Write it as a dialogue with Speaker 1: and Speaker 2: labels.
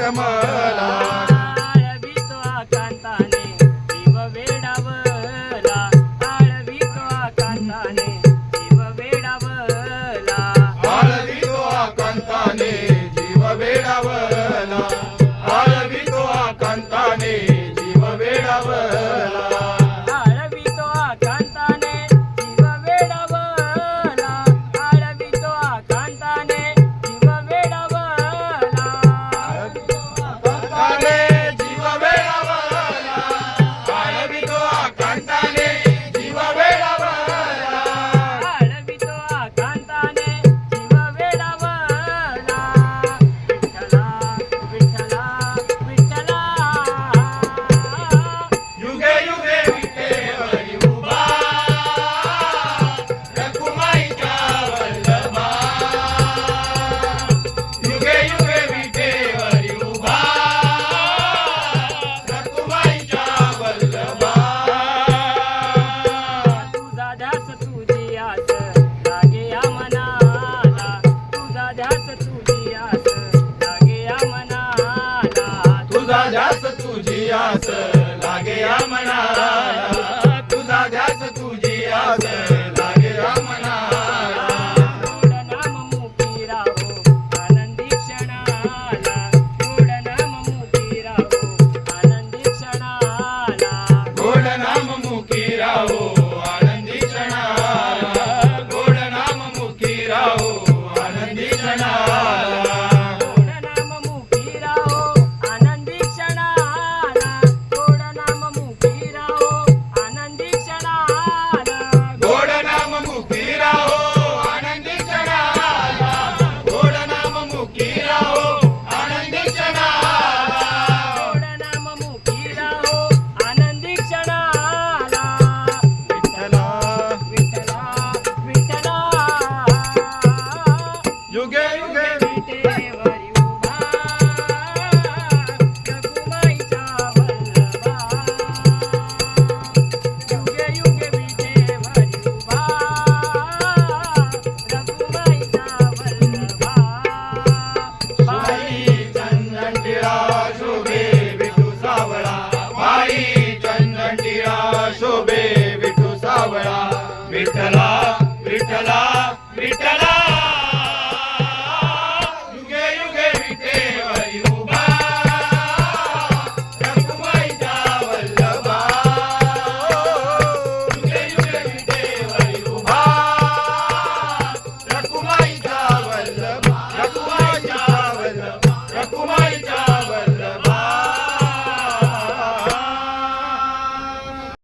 Speaker 1: கட்டமால ध्यास लागे या मनाला. तुझा ध्यास तुझी आस लागे या मनाला.
Speaker 2: तुझा ध्यास तुझी आस. விட்டல